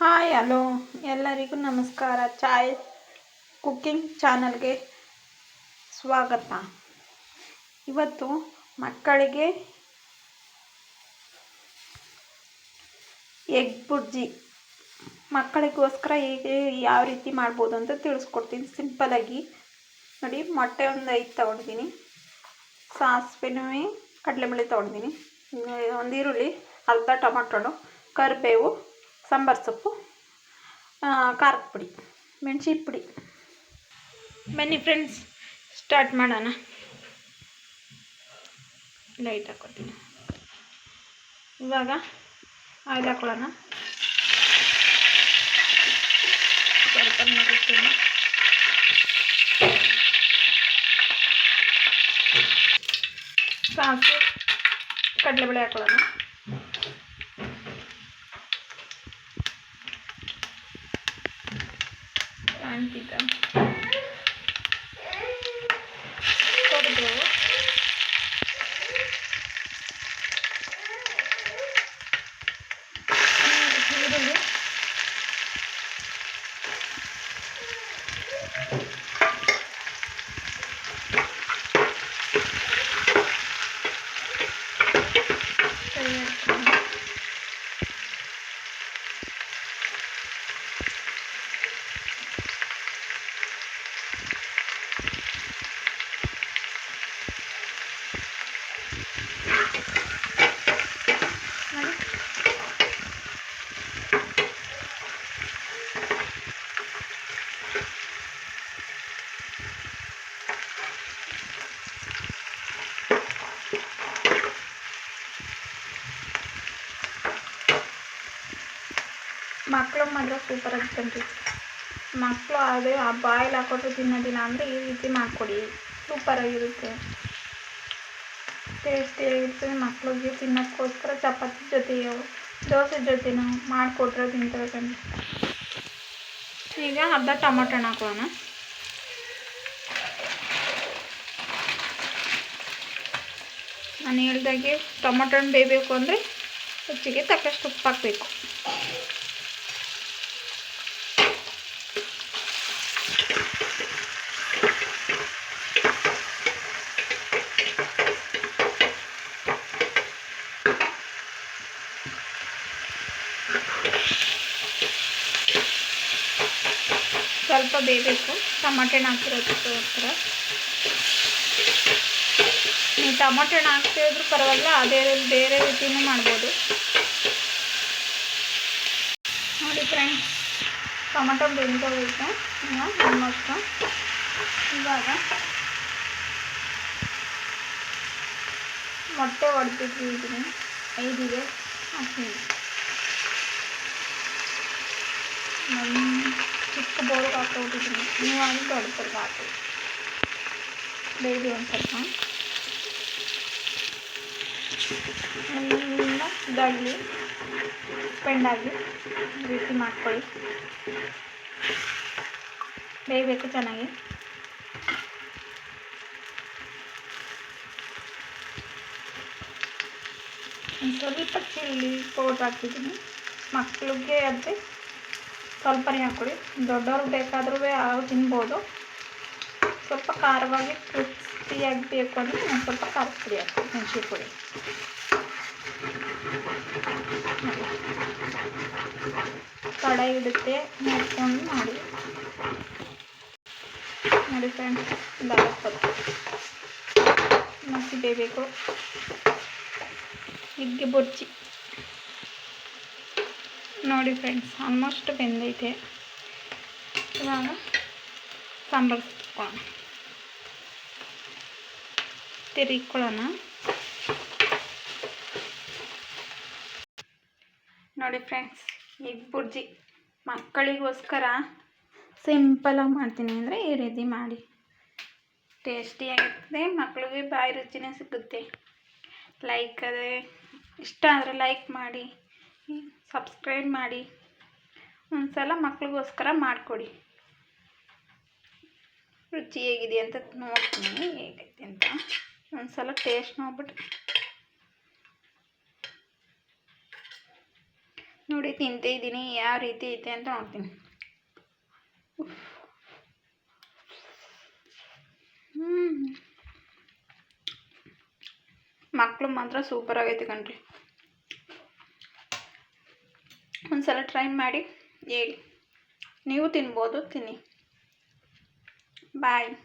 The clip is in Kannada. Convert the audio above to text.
ಹಾಯ್ ಹಲೋ ಎಲ್ಲರಿಗೂ ನಮಸ್ಕಾರ. ಚಾಯ್ ಕುಕ್ಕಿಂಗ್ ಚಾನಲ್ಗೆ ಸ್ವಾಗತ. ಇವತ್ತು ಮಕ್ಕಳಿಗೆ ಎಗ್ ಬುರ್ಜಿ. ಮಕ್ಕಳಿಗೋಸ್ಕರ ಹೇಗೆ, ಯಾವ ರೀತಿ ಮಾಡ್ಬೋದು ಅಂತ ತಿಳಿಸ್ಕೊಡ್ತೀನಿ. ಸಿಂಪಲಾಗಿ ನೋಡಿ, ಮೊಟ್ಟೆ ಒಂದು ಐದು ತೊಗೊಂಡಿದ್ದೀನಿ. ಸಾಸಿವೆನೂ ಕಡಲೆಬೇಳೆ ತೊಗೊಂಡಿದ್ದೀನಿ. ಒಂದು ಈರುಳ್ಳಿ, ಅರ್ಧ ಟೊಮಟೊ ಕರಿಬೇವು ಸಾಂಬಾರು ಸೊಪ್ಪು ಖಾರದ ಪುಡಿ ಮೆಣಸಿ ಪುಡಿ ಬನ್ನಿ ಫ್ರೆಂಡ್ಸ್ ಸ್ಟಾರ್ಟ್ ಮಾಡೋಣ ಲೈಟ್ ಹಾಕೋತೀನಿ ಇವಾಗ ಆಯಿಲ್ ಹಾಕೊಳ್ಳೋಣ ಸ್ವಲ್ಪ ಮಗುತ್ತೀನಿ ಸಾಸಿವೆ ಕಡಲೆಬೇಳೆ ಹಾಕೊಳ್ಳೋಣ ಕಾಣ್ತಿದ್ದ ಕರಿಬೇವು ಈರುಳ್ಳಿ ಕೈ ಹಾಕ್ಕೊಂಡು ನೋಡಿ ಮಕ್ಕಳು ಮಾತ್ರ ಸೂಪರ್ ಕಣ್ರಿ ಮಕ್ಕಳು ಅದೇ ಆ ಬಾಯಲ್ಲಿ ಹಾಕೊಟ್ರೆ ತಿನ್ನೋದಿಲ್ಲ ಅಂದರೆ ಈ ರೀತಿ ಮಾಡಿಕೊಡಿ. ಸೂಪರಾಗಿರುತ್ತೆ ಟೇಸ್ಟಿಯಾಗಿರ್ತದೆ ಮಕ್ಕಳಿಗೆ ತಿನ್ನೋಕ್ಕೋಸ್ಕರ ಚಪಾತಿ ಜೊತೆಯೋ, ದೋಸೆ ಜೊತೆನೋ ಮಾಡಿಕೊಟ್ರೆ ತಿಂತಾರೆ ಕಣ್ರಿ ಈಗ ಅರ್ಧ ಟೊಮೊಟೊ ಹಾಕೋಣ. ನಾನು ಹೇಳ್ದಾಗೆ ಟೊಮೊಟೊ ಹಣ್ಣು ಬೇಯಬೇಕು ಅಂದರೆ ರುಚಿಗೆ ತಕ್ಕಷ್ಟು ಉಪ್ಪು ಹಾಕಬೇಕು. ಬೇಯಬೇಕು ಟೊಮೊಟೊ ಹಣ್ಣು ಹಾಕಿರೋದಕ್ಕೋಸ್ಕರ ನೀವು ಟೊಮೊಟೊ ಹಣ್ಣು ಹಾಕ್ತಿದ್ರು ಪರವಾಗಿಲ್ಲ, ಅದೇ ಬೇರೆ ರೀತಿಯೂ ಮಾಡ್ಬೋದು. ನೋಡಿ ಫ್ರೆಂಡ್ಸ್ ಟೊಮೊಟೊ ಬೆಂದೋಗೈತೆ. ಆಲ್ಮೋಸ್ಟು ಇವಾಗ ಮೊಟ್ಟೆ ಹೊಡೆದಿದ್ವಿ ಇದನ್ನು. ಐದಿಗೆ ಹಾಕ್ತೀನಿ. ಚಿಕ್ಕ ಬೋರ್ಗೆ ಹಾಕ್ಕೊಬಿಟ್ಟಿದ್ದೀನಿ ನೀವು ಅಲ್ಲಿ ದೊಡ್ಡ ಬೋರ್ಗೆ ಹಾಕಿ ಬೇಯ್ದು ಒಂದು ಸ್ವಲ್ಪ ಎಲ್ಲ ಇದಾಗಲಿ ಸ್ಪೆಂಡಾಗಲಿ ಈ ರೀತಿ ಮಾಡ್ಕೊಳ್ಳಿ ಬೇಯಬೇಕು ಚೆನ್ನಾಗಿ ಒಂದು ಸ್ವಲ್ಪ ಚಿಲ್ಲಿ ಪೌಡ್ರ್ ಹಾಕ್ತಿದ್ದೀನಿ ಮಕ್ಕಳಿಗೆ ಅದೇ ಸ್ವಲ್ಪನೇ ಹಾಕ್ಕೊಳ್ಳಿ ದೊಡ್ಡವ್ರು ಬೇಕಾದ್ರೂ ಅವ್ರು ತಿನ್ಬೋದು. ಸ್ವಲ್ಪ ಖಾರವಾಗಿ ಕ್ರಿಸ್ಪಿಯಾಗಿ ಬೇಕು ಅಂದರೆ ಒಂದು ಸ್ವಲ್ಪ ಖಾರದ ಪುಡಿ ಹಾಕಿ ಮೆಣಸಿ ಪುಡಿ. ಕಡಾಯಿ ಇಡುತ್ತೆ, ನೋಡ್ಕೊಂಡು ಮಾಡಿ. ನೋಡಿ ಫ್ರೆಂಡ್ಸ್ ಇದಾಗತ್ತದು ಮಸಿ ಬೇಯಬೇಕು. ಹಿಗ್ಗೆ ಬೊಚ್ಚಿ ನೋಡಿ ಫ್ರೆಂಡ್ಸ್ ಆಲ್ಮೋಸ್ಟ್ ಬೆಂದೈತೆ. ಇವಾಗ ಸಾಂಬಾರು ಇಟ್ಕೊಳ್ಳೋಣ ತಿರುಗಿಕೊಳ್ಳೋಣ. ನೋಡಿ ಫ್ರೆಂಡ್ಸ್ ಎಗ್ ಬುರ್ಜಿ ಮಕ್ಕಳಿಗೋಸ್ಕರ ಸಿಂಪಲಾಗಿ ಮಾಡ್ತೀನಿ. ಅಂದರೆ ಈ ರೀತಿ ಮಾಡಿ. ಟೇಸ್ಟಿಯಾಗಿರ್ತದೆ ಮಕ್ಕಳಿಗೆ ಬಾಯಿ ರುಚಿನೇ ಸಿಗುತ್ತೆ. ಲೈಕ್ ಅದೇ, ಇಷ್ಟ ಆದರೆ ಲೈಕ್ ಮಾಡಿ. ಸಬ್ಸ್ಕ್ರೈಬ್ ಮಾಡಿ. ಒಂದು ಸಲ ಮಕ್ಳಿಗೋಸ್ಕರ ಮಾಡಿಕೊಡಿ. ರುಚಿ ಹೇಗಿದೆ ಅಂತ ನೋಡ್ತೀನಿ ಹೇಗೈತೆ ಅಂತ. ಒಂದು ಸಲ ಟೇಸ್ಟ್ ನೋಡ್ಬಿಟ್ಟು. ನೋಡಿ ತಿಂತಾ ಯಾವ ರೀತಿ ಐತೆ ಅಂತ ನೋಡ್ತೀನಿ. ಮಕ್ಕಳು ಮಾತ್ರ ಸೂಪರ್ ಆಗೈತೆ ಕಣ್ರಿ. ಒಂದ್ಸಲ ಟ್ರೈ ಮಾಡಿ ಹೇಳಿ. ನೀವು ತಿನ್ಬೋದು ತಿನ್ನಿ. ಬಾಯ್